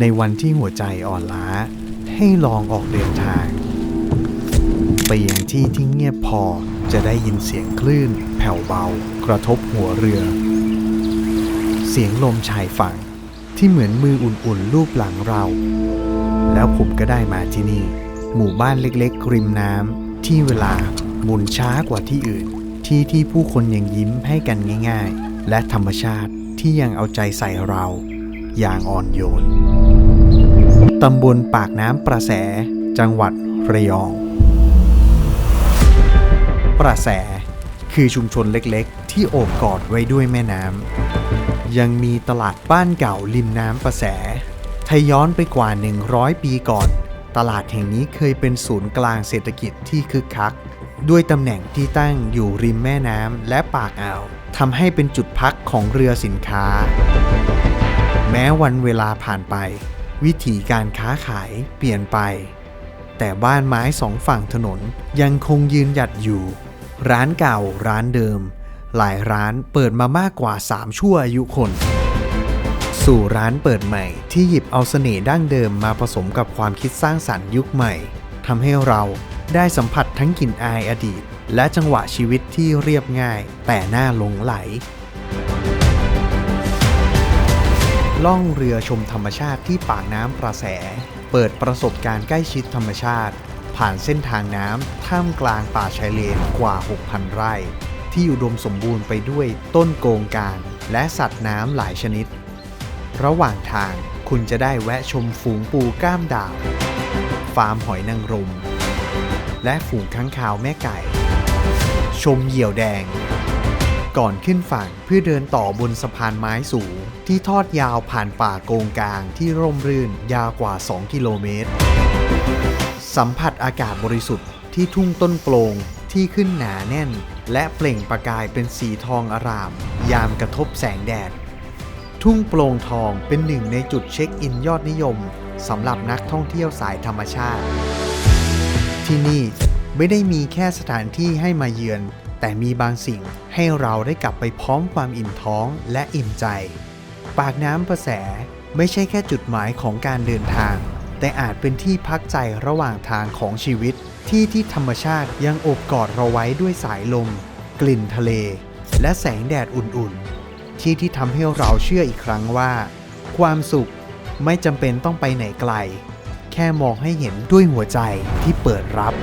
ในวันที่หัวใจอ่อนล้า ให้ลองออกเดินทาง ไปยังที่ที่เงียบพอจะได้ยินเสียงคลื่น แผ่วเบา กระทบหัวเรือ เสียงลมชายฝั่งที่เหมือนมืออุ่นๆลูบหลังเรา แล้วผมก็ได้มาที่นี่ หมู่บ้านเล็กๆ ริมน้ำที่เวลาหมุนช้ากว่าที่อื่น ที่ที่ผู้คนยังยิ้มให้กันง่าย ๆ และธรรมชาติที่ยังเอาใจใส่เรา อย่างอ่อนโยน ตำบลปากน้ำประแส จังหวัดระยอง ประแส คือชุมชนเล็กๆ ที่โอบกอดไว้ด้วยแม่น้ำ ยังมีตลาดบ้านเก่าริมน้ำประแสถ้าย้อนไปกว่า 100 ปีก่อน ตลาดแห่งนี้เคยเป็นศูนย์กลางเศรษฐกิจที่คึกคัก ด้วยตำแหน่งที่ตั้งอยู่ริมแม่น้ำและปากอ่าวทำให้เป็นจุดพักของเรือสินค้า แม้วันเวลาผ่านไป วิถีการค้าขายเปลี่ยนไป แต่บ้านไม้สองฝั่งถนนยังคงยืนหยัดอยู่ ร้านเก่าร้านเดิม หลายร้านเปิดมามากกว่า 3 ชั่วอายุคน สู่ร้านเปิดใหม่ที่หยิบเอาเสน่ห์ดั้งเดิมมาผสมกับความคิดสร้างสรรค์ยุคใหม่ทำให้เราได้สัมผัสทั้งกลิ่นอายอดีต และจังหวะชีวิตที่เรียบง่าย แต่น่าหลงไหล ล่องเรือชมธรรมชาติที่ปากน้ำประแส เปิดประสบการณ์ใกล้ชิดธรรมชาติ ผ่านเส้นทางน้ำท่ามกลางป่าชายเลนกว่า 6,000 ไร่ ที่อุดมสมบูรณ์ไปด้วยต้นโกงกางและสัตว์น้ำหลายชนิด ระหว่างทางคุณจะได้แวะชมฝูงปูก้ามดาว ฟาร์มหอยนางรม และฝูงค้างคาวแม่ไก่ ชมเหยี่ยวแดง ก่อนขึ้นฝั่งเพื่อเดินต่อบนสะพานไม้สูง ที่ทอดยาวผ่านป่าโกงกางที่ร่มรื่นยาวกว่า 2 กิโลเมตร สัมผัสอากาศบริสุทธิ์ที่ทุ่งต้นโปร่งที่ขึ้นหนาแน่น และเปล่งประกายเป็นสีทองอาราม ยามกระทบแสงแดด ทุ่งโปร่งทองเป็นหนึ่งในจุดเช็คอินยอดนิยมสำหรับนักท่องเที่ยวสายธรรมชาติ ที่นี่ไม่ได้มีแค่สถานที่ให้มาเยือน แต่มีบางสิ่งให้เราได้กลับไปพร้อมความอิ่มท้องและอิ่มใจ ปากน้ำประแสไม่ใช่แค่จุดหมายของการเดินทาง แต่อาจเป็นที่พักใจระหว่างทางของชีวิต ที่ที่ธรรมชาติยังโอบกอดเราไว้ด้วยสายลม กลิ่นทะเล และแสงแดดอุ่นๆ ที่ที่ทำให้เราเชื่ออีกครั้งว่า ความสุขไม่จำเป็นต้องไปไหนไกล แค่มองให้เห็นด้วยหัวใจที่เปิดรับ